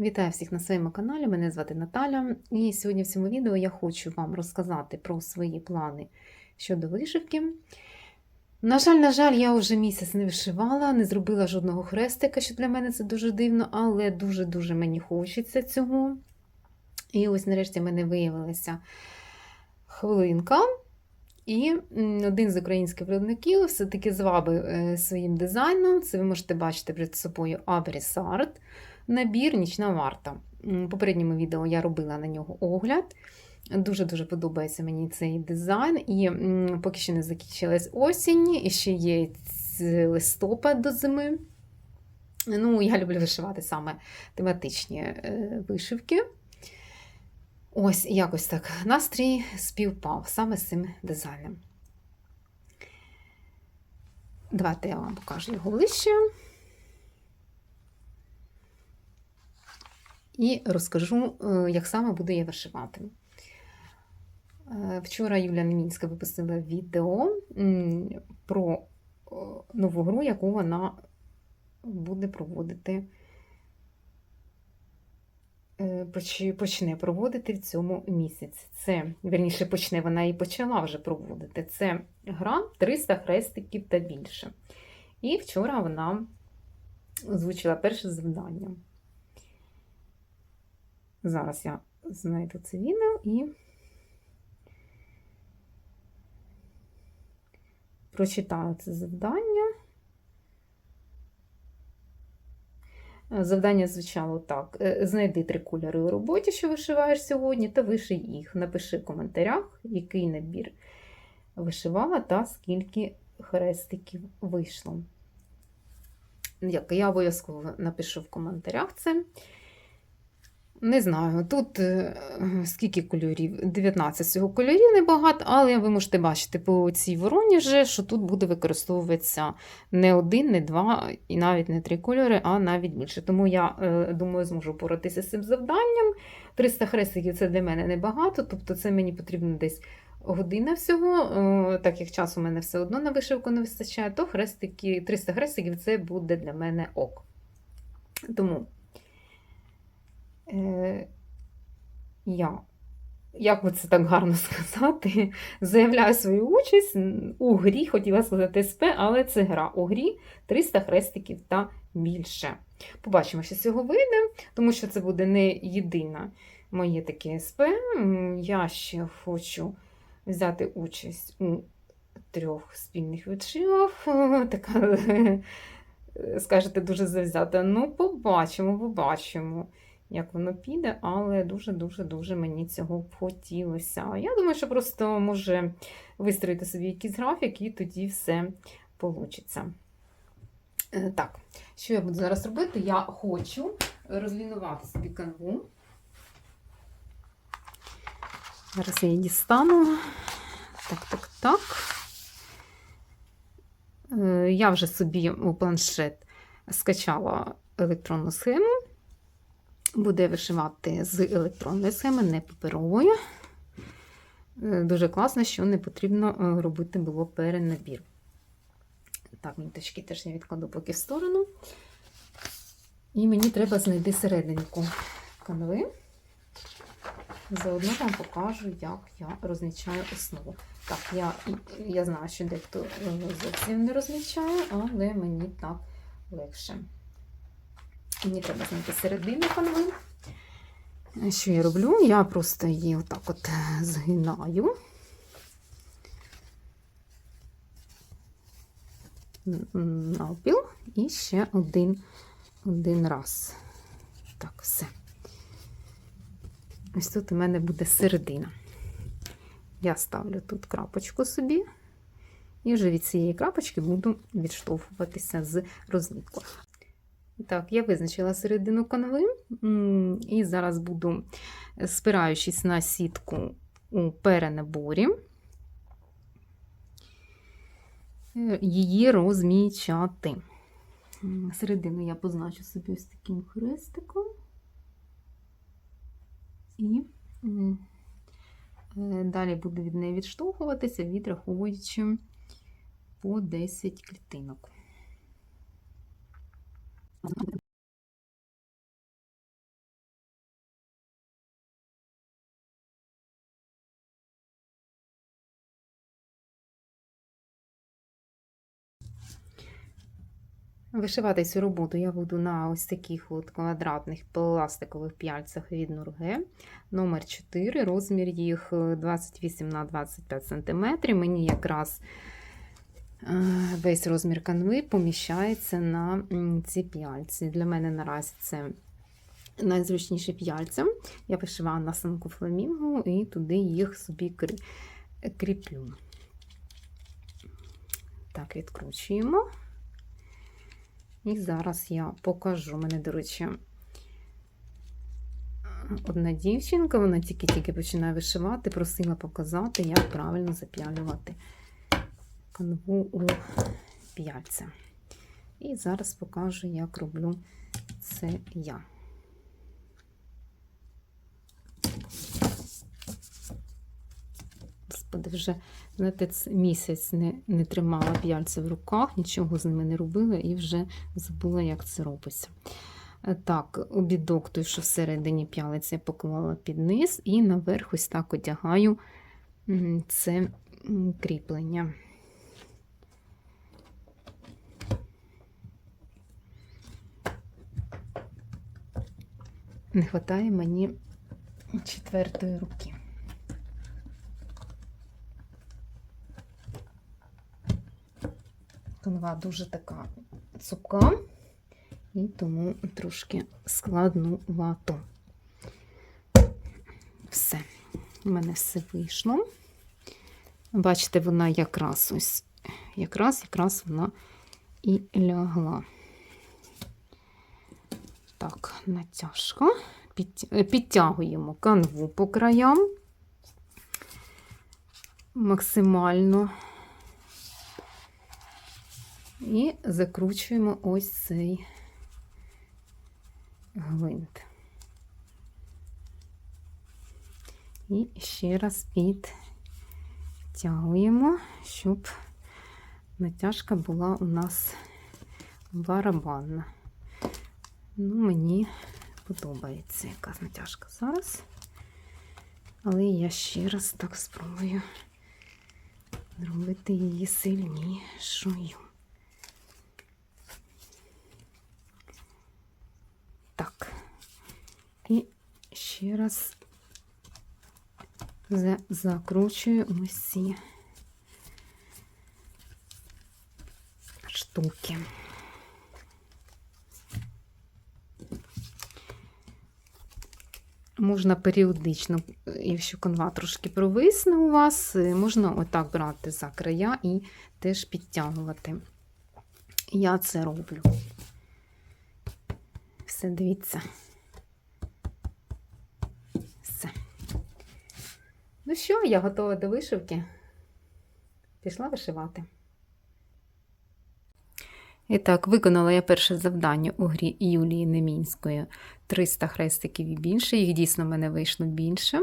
Вітаю всіх на своєму каналі. Мене звати Наталя. І сьогодні в цьому відео я хочу вам розказати про свої плани щодо вишивки. На жаль, на жаль, я вже місяць не вишивала, не зробила жодного хрестика, що для мене це дуже дивно, але дуже-дуже мені хочеться цього. І ось нарешті в мене виявилася хвилинка. І один з українських виробників все-таки звабив е, своїм дизайном. Це ви можете бачити перед собою Абрісарт набір Нічна варта. В попередньому відео я робила на нього огляд. Дуже-дуже подобається мені цей дизайн. І поки що не закінчилась осінь, і ще є листопад до зими. Ну, я люблю вишивати саме тематичні е, вишивки. Ось якось так настрій співпав саме з цим дизайном. Давайте я вам покажу його ближче. І розкажу, е, як саме буду я вишивати. Е, Вчора Юля Немінська випустила відео про нову гру, яку вона буде проводити, е, почне проводити в цьому місяці. Це, вірніше, почне, вона і почала вже проводити. Це гра 300 хрестиків та більше. І вчора вона озвучила перше завдання. Зараз я знайду це відео і прочитаю це завдання. Е, Завдання звучало так: Е, знайди три кольори у роботі, що вишиваєш сьогодні, та виший їх. Напиши в коментарях, який набір вишивала та скільки хрестиків вийшло. Як я обов'язково напишу в коментарях це. Не знаю, тут е, скільки кольорів? 19 всього кольорів небагато, але ви можете бачити по цій вороні, вже, що тут буде використовуватися не один, не два і навіть не три кольори, а навіть більше. Тому я е, думаю, зможу поратися з цим завданням. 300 хрестиків це для мене небагато, тобто це мені потрібно десь година всього. Е, Так як часу у мене все одно на вишивку не вистачає, то хрестики, 300 хрестиків це буде для мене ок. Тому. Е, я, як би це так гарно сказати, заявляю свою участь у грі, хотіла сказати СП, але це гра у грі 300 хрестиків та більше. Побачимо, що з цього вийде, тому що це буде не єдине моє таке СП. Я ще хочу взяти участь у трьох спільних відшивах. Така, скажете, дуже завзята. Ну, побачимо, побачимо як воно піде, але дуже-дуже-дуже мені цього б хотілося. Я думаю, що просто може вистроїти собі якийсь графік, і тоді все вийде. Так, що я буду зараз робити? Я хочу розлінувати собі канву. Зараз я її дістану. Так, так, так. Е, Я вже собі у планшет скачала електронну схему буде вишивати з електронної схеми, не паперової. Е, Дуже класно, що не потрібно е, робити було перенабір. Так, ниточки теж я відкладу поки в сторону. І мені треба знайти серединку канви. Заодно вам покажу, як я розмічаю основу. Так, я я знаю, що дехто е, зовсім не розмічає, але мені так легше. Мені треба знайти середину канви. Що я роблю? Я просто її отак от згинаю. Навпіл і ще один, один раз. Так, все. Ось тут у мене буде середина. Я ставлю тут крапочку собі, і вже від цієї крапочки буду відштовхуватися з розмітку. Так, я визначила середину канви, і зараз буду, спираючись на сітку у перенаборі, е, її розмічати. Середину я позначу собі ось таким хрестиком. І е, далі буду від неї відштовхуватися, відраховуючи по 10 клітинок. Вишивати цю роботу я буду на ось таких от квадратних пластикових п'яльцях від Нурге номер 4 розмір їх е, 28 на 25 см. Мені якраз весь розмір канви поміщається на ці п'яльці. Для мене наразі це найзручніше п'яльця. Я вишиваю на самку фламінго і туди їх собі кріплю. Так, відкручуємо. І зараз я покажу. Мене, до речі, одна дівчинка, вона тільки-тільки починає вишивати, просила показати, як правильно зап'ялювати канву у п'яльця. І зараз покажу, як роблю це я. Господи, вже знаєте, місяць не, не тримала п'яльця в руках, нічого з ними не робила і вже забула, як це робиться. Е, Так, обідок той, що всередині п'ялиці, я поклала під низ і наверх ось так одягаю це кріплення. Не вистачає мені четвертої руки. Канва дуже така цупка, і тому трошки складнувато. Все, у мене все вийшло. Бачите, вона якраз ось, якраз, якраз вона і лягла. Натяжка. Е, Підтягуємо канву по краям максимально. І закручуємо ось цей гвинт. І ще раз підтягуємо, щоб натяжка була у нас барабанна. Ну, мені подобається якась натяжка зараз. Але я ще раз так спробую зробити її сильнішою. Так. І ще раз закручую ось ці штуки. Можна періодично, якщо канва трошки провисне у вас, е, можна отак брати за края і теж підтягувати. Я це роблю. Все, дивіться. Все. Ну що, я готова до вишивки. Пішла вишивати. І так, виконала я перше завдання у грі Юлії Немінської 300 хрестиків і більше. Їх дійсно в мене вийшло більше.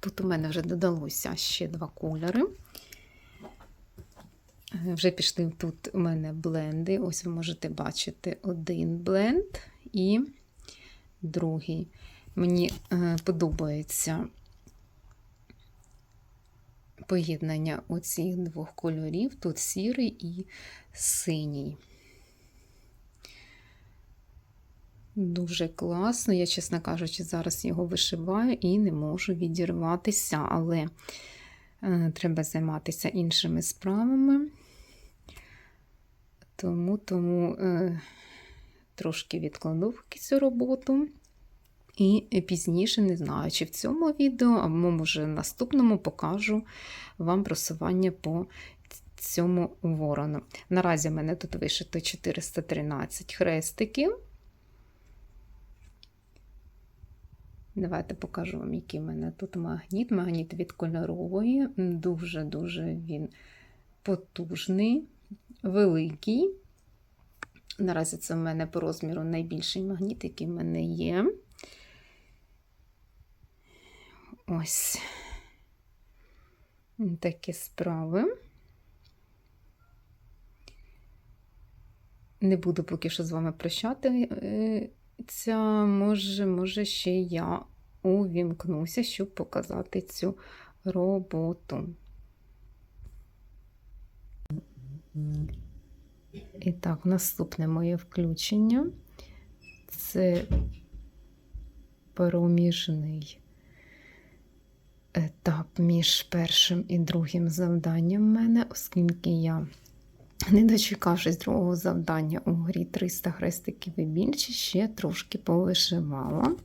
Тут у мене вже додалося ще два кольори. Е, Вже пішли тут у мене бленди. Ось ви можете бачити один бленд і другий. Мені е, подобається поєднання оцих двох кольорів. Тут сірий і синій. Дуже класно. Я, чесно кажучи, зараз його вишиваю і не можу відірватися, але е, треба займатися іншими справами. Тому, тому е, трошки відкладу цю роботу. І пізніше, не знаю, чи в цьому відео, або може наступному покажу вам просування по цьому ворону. Наразі в мене тут вишито 413 хрестиків. Давайте покажу вам, який в мене тут магніт. Магніт від кольорової. Дуже-дуже він потужний, великий. Наразі це в мене по розміру найбільший магніт, який в мене є. Ось такі справи. Не буду поки що з вами прощатися. Може, може, ще я увімкнуся, щоб показати цю роботу. І так, наступне моє включення це проміжний етап між першим і другим завданням в мене, оскільки я, не дочекавшись другого завдання у грі 300 хрестиків і більше, ще трошки повишивала.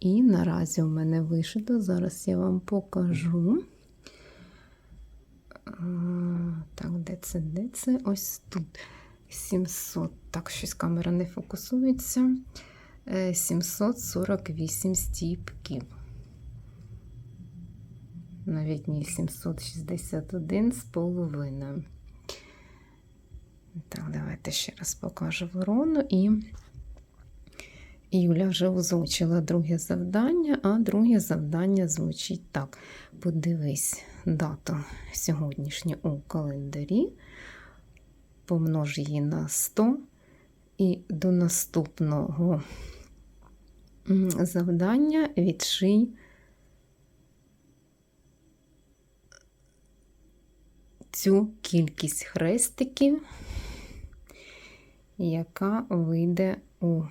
І наразі у мене вишито, зараз я вам покажу. Так, де це? Де це? Ось тут 700. Так, щось камера не фокусується. Е, 748 стіпків. Навіть ні, 761 з половиною. Так, давайте ще раз покажу ворону. І Юля вже озвучила друге завдання, а друге завдання звучить так: подивись дату сьогоднішню у календарі, помнож її на 100, і до наступного завдання відший цю кількість хрестиків, яка вийде у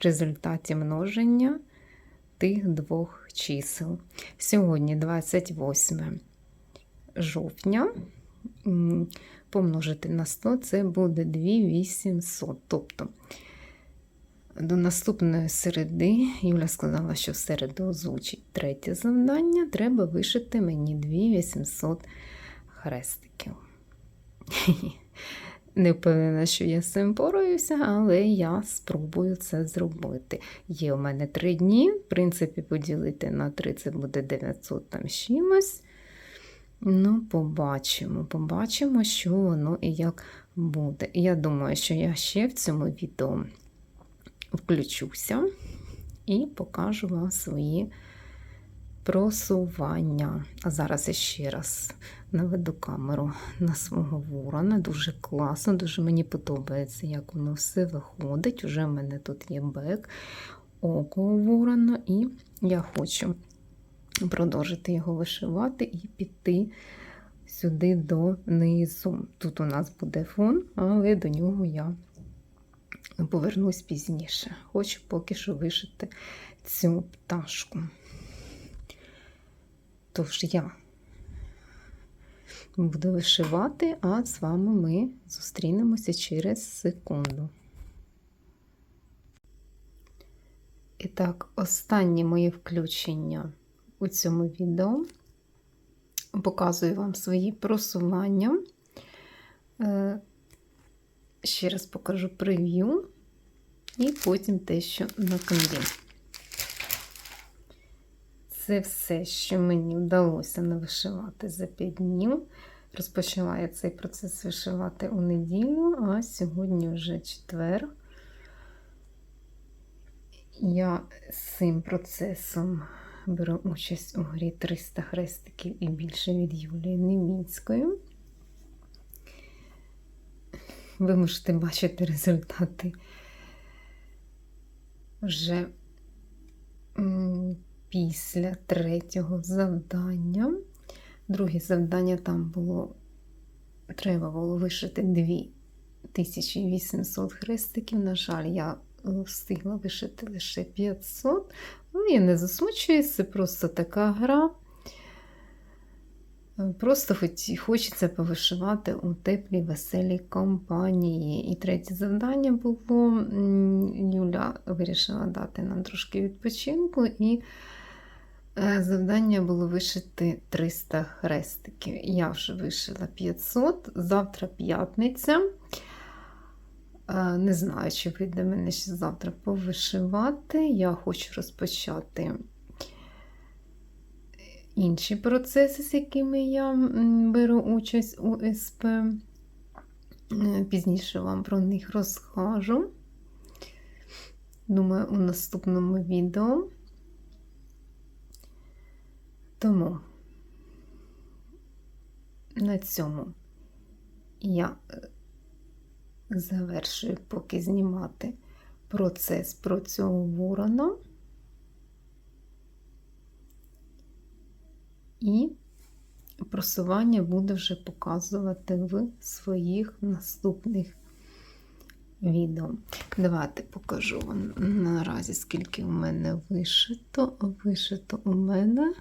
результаті множення тих двох чисел. Сьогодні 28 жовтня. Помножити на 100 це буде 2800. Тобто до наступної середи, Юля сказала, що в середу озвучить третє завдання. Треба вишити мені 2800 хрестиків. Не впевнена, що я з цим пораюся, але я спробую це зробити. Є у мене три дні, в принципі, поділити на 3 це буде 900 там чимось. Ну, побачимо, побачимо, що воно і як буде. Я думаю, що я ще в цьому відео включуся і покажу вам свої просування. А зараз я ще раз наведу камеру на свого ворона. Дуже класно, дуже мені подобається, як воно все виходить. Уже в мене тут є бек, око ворона, і я хочу продовжити його вишивати і піти сюди донизу. Тут у нас буде фон, але до нього я повернусь пізніше. Хочу поки що вишити цю пташку. Тож я буду вишивати, а з вами ми зустрінемося через секунду. І так, останнє моє включення у цьому відео. Показую вам свої просування. Е, Ще раз покажу прев'ю і потім те, що на канві. Це все, що мені вдалося навишивати за 5 днів. Розпочала я цей процес вишивати у неділю, а сьогодні вже четвер. Я цим процесом беру участь у грі 300 хрестиків і більше від Юлії Немінської. Ви можете бачити результати вже після третього завдання. Друге завдання там було, треба було вишити 2800 хрестиків. На жаль, я встигла вишити лише 500. Ну, я не засмучуюся, це просто така гра. Просто хоч, хочеться повишивати у теплій веселій компанії. І третє завдання було: Юля вирішила дати нам трошки відпочинку, і завдання було вишити 300 хрестиків. Я вже вишила 500, завтра п'ятниця. Не знаю, чи вийде мене ще завтра повишивати. Я хочу розпочати інші процеси, з якими я беру участь у СП. Пізніше вам про них розкажу. Думаю, у наступному відео. Тому на цьому я завершую поки знімати процес про цього ворона. І просування буду вже показувати в своїх наступних відео. Давайте покажу вам наразі, скільки у мене вишито. Вишито у мене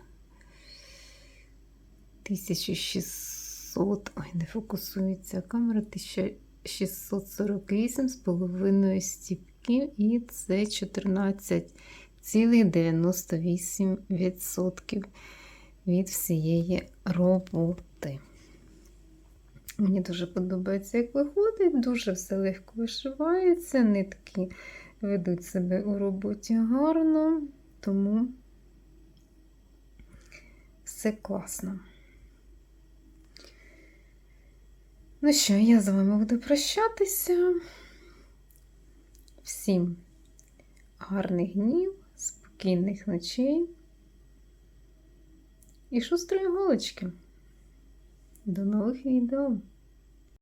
1600, ой, не фокусується камера, 1648 з половиною стіпків, і це 14,98% від всієї роботи. Мені дуже подобається, як виходить, дуже все легко вишивається, нитки ведуть себе у роботі гарно, тому все класно. Ну що, я з вами буду прощатися. Всім гарних днів, спокійних ночей і шустрої голочки. До нових відео!